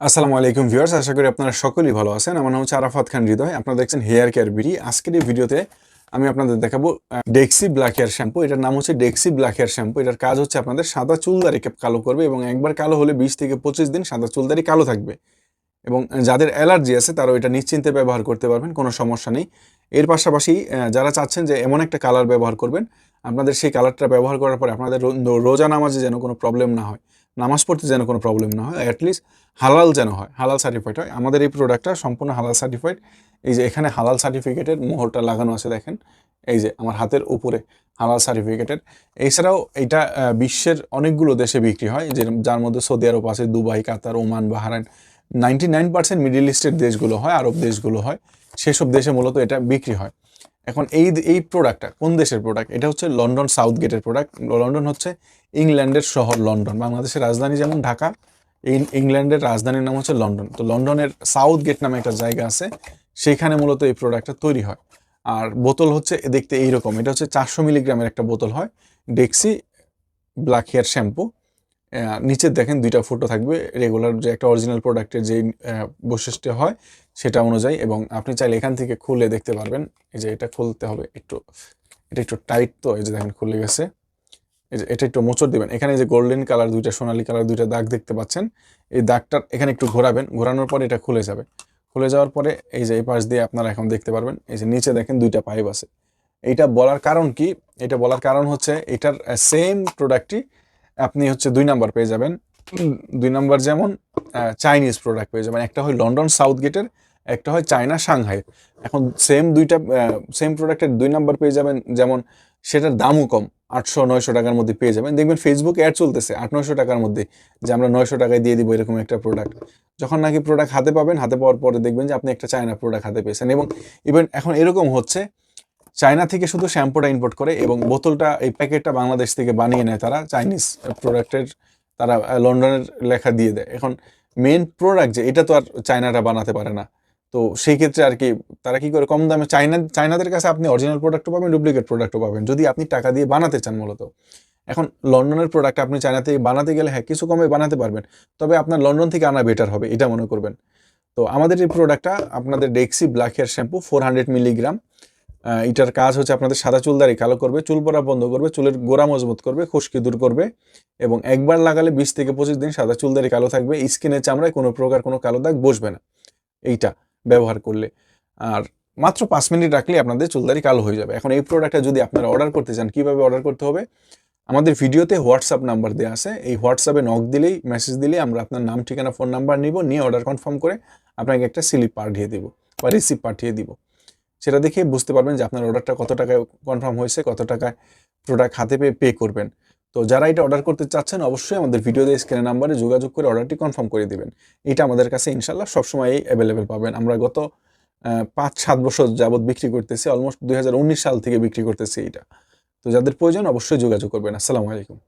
আসসালামু আলাইকুম ভিউয়ার্স, আশা করি আপনারা সকলেই ভালো আছেন। আমার নাম হচ্ছে আরাফাত খান হৃদয়। আপনারা দেখছেন হেয়ার কেয়ার বিডি। আজকের এই ভিডিওতে আমি আপনাদের দেখাবো ডেক্সি ব্ল্যাক হেয়ার শ্যাম্পু এটার নাম হচ্ছে ডেক্সি ব্ল্যাক হেয়ার শ্যাম্পু এটার কাজ হচ্ছে আপনাদের সাদা চুলদারিকে কালো করবে এবং একবার কালো হলে বিশ থেকে পঁচিশ দিন সাদা চুলদারি কালো থাকবে। এবং যাদের অ্যালার্জি আছে, তারাও এটা নিশ্চিন্তে ব্যবহার করতে পারবেন, কোনো সমস্যা নেই। এর পাশাপাশি যারা চাচ্ছেন যে এমন একটা কালার ব্যবহার করবেন আপনাদের সেই কালারটা ব্যবহার করার পরে আপনাদের রোজা নামাজে যেন কোনো প্রবলেম না হয়, নামাজ পড়তে যেন কোনো প্রবলেম না হয় অ্যাটলিস্ট হালাল যেন হয়, হালাল সার্টিফাইড হয়। আমাদের এই প্রোডাক্টটা সম্পূর্ণ হালাল সার্টিফাইড এই যে এখানে হালাল সার্টিফিকেটের মোহরটা লাগানো আছে দেখেন, এই যে আমার হাতের উপরে হালাল সার্টিফিকেটের এছাড়াও এটা বিশ্বের অনেকগুলো দেশে বিক্রি হয়, যে যার মধ্যে সৌদি আরব আছে, Dubai, Qatar, Oman, Bahrain ninety nine percent middle ইস্টের দেশগুলো হয়, আরব দেশগুলো হয়, সেসব দেশে মূলত এটা বিক্রি হয়। এখন এই এই প্রোডাক্টটা কোন দেশের প্রোডাক্ট এটা হচ্ছে লন্ডন সাউথ গেটের প্রোডাক্ট লন্ডন হচ্ছে ইংল্যান্ডের শহর লন্ডন বাংলাদেশের রাজধানী যেমন ঢাকা, এই ইংল্যান্ডের রাজধানীর নাম হচ্ছে লন্ডন তো লন্ডনের সাউথ গেট নামে একটা জায়গা আছে, সেখানে মূলত এই প্রোডাক্টটা তৈরি হয়। আর বোতল হচ্ছে দেখতে এইরকম। এটা হচ্ছে চারশো মিলিগ্রামের একটা বোতল হয় ডেক্সি ব্ল্যাক হেয়ার শ্যাম্পু নিচে দেখেন দুইটা ফটো থাকবে রেগুলার যে একটা অরিজিনাল প্রোডাক্টের যে বৈশিষ্ট্য হয় সেটা অনুযায়ী এবং আপনি চাইলে এখান থেকে খুলে দেখতে পারবেন। এই যে এটা খুলতে হবে একটু, এটা একটু টাইট তো, এই যে দেখেন খুলে গেছে। এই যে এটা একটু মোচড় দেবেন। এখানে যে গোল্ডেন কালার দুইটা, সোনালী কালার দুইটা দাগ দেখতে পাচ্ছেন। এই দাগটার এখানে একটু ঘোরাবেন, ঘোরানোর পরে এটা খুলে যাবে। খুলে যাওয়ার পরে এই যে এই পাশ দিয়ে আপনারা এখন দেখতে পারবেন, এই যে নিচে দেখেন দুইটা পাইপ আছে। এইটা বলার কারণ কি? এটা বলার কারণ হচ্ছে এটার সেম প্রোডাক্টটি আপনি হচ্ছে দুই নাম্বার পেয়ে যাবেন। দুই নাম্বার যেমন চাইনিজ প্রোডাক্ট পেয়ে যাবেন। একটা হয় লন্ডন সাউথ গেটের একটা হয় চায়না সাংহাই এখন সেম দুইটা সেম প্রোডাক্টের দুই নাম্বার পেয়ে যাবেন। যেমন, সেটার দামও কম, আটশো, নয়শো টাকার মধ্যে পেয়ে যাবেন। দেখবেন ফেসবুকে অ্যাড চলতেছে আট, নয়শো টাকার মধ্যে, যে আমরা নয়শো টাকায় দিয়ে দিব এরকম একটা প্রোডাক্ট যখন নাকি প্রোডাক্ট হাতে পাবেন, হাতে পাওয়ার পরে দেখবেন যে আপনি একটা চায়না প্রোডাক্ট হাতে পেয়েছেন। এবং ইভেন এখন এরকম হচ্ছে চায়না থেকে শুধু শ্যাম্পুটা ইম্পোর্ট করে এবং বোতলটা, এই প্যাকেটটা বাংলাদেশ থেকে বানিয়ে নেয় তারা, চাইনিজ প্রোডাক্টের তারা লন্ডনের লেখা দিয়ে দেয়। এখন মেন প্রোডাক্ট যে, এটা তো আর চায়নাটা বানাতে পারে না। তো সেই ক্ষেত্রে আর কি, তারা কি করে কম দামে, চায়না, চায়নাদের কাছে আপনি অরিজিনাল প্রোডাক্টও পাবেন ডুপ্লিকেট প্রোডাক্টও পাবেন, যদি আপনি টাকা দিয়ে বানাতে চান মূলত। এখন লন্ডনের প্রোডাক্ট আপনি চায়না থেকে বানাতে গেলে হ্যাঁ কিছু কমে বানাতে পারবেন, তবে আপনার লন্ডন থেকে আনা বেটার হবে, এটা মনে করবেন। তো আমাদের এই প্রোডাক্টটা আপনাদের ডেক্সি black hair shampoo four hundred milligram এটার কাজ হচ্ছে আপনাদের সাদা চুলদারি কালো করবে, চুল পড়া বন্ধ করবে, চুলের গোড়া মজবুত করবে, খুশকি দূর করবে এবং একবার লাগালে বিশ থেকে পঁচিশ দিন সাদা চুলদারি কালো থাকবে, স্কিনের চামড়ায় কোনো প্রকার কোনো কালো দাগ বসবে না। এইটা ব্যবহার করলে। আর মাত্র পাঁচ মিনিট রাখলে আপনাদের চুলদারি কালো হয়ে যাবে। এখন এই প্রোডাক্টটা যদি আপনারা অর্ডার করতে চান, কীভাবে অর্ডার করতে হবে? আমাদের ভিডিওতে হোয়াটসঅ্যাপ নাম্বার দেওয়া আছে। এই হোয়াটসঅ্যাপে নক দিলেই মেসেজ দিলেই আমরা আপনার নাম, ঠিকানা ফোন নাম্বার নিব, নিয়ে অর্ডার কনফার্ম করে আপনাকে একটা স্লিপ পাঠিয়ে দিব বা রিসিপ্ট পাঠিয়ে দিব। সেটা দেখে বুঝতে পারবেন যে আপনার অর্ডারটা কত টাকায় কনফার্ম হয়েছে, কত টাকায় প্রোডাক্ট হাতে পেয়ে পে করবেন। তো যারা এটা অর্ডার করতে চাচ্ছেন, অবশ্যই আমাদের ভিডিওতে স্ক্রিনের নাম্বারে যোগাযোগ করে অর্ডারটি কনফার্ম করে দেবেন। এটা আমাদের কাছে ইনশাল্লাহ সবসময়ই অ্যাভেলেবেল পাবেন। আমরা গত পাঁচ সাত বছর যাবত বিক্রি করতেছি অলমোস্ট দুই হাজার উনিশ সাল থেকে বিক্রি করতেছি এটা। তো যাদের প্রয়োজন অবশ্যই যোগাযোগ করবেন। আসসালামু আলাইকুম।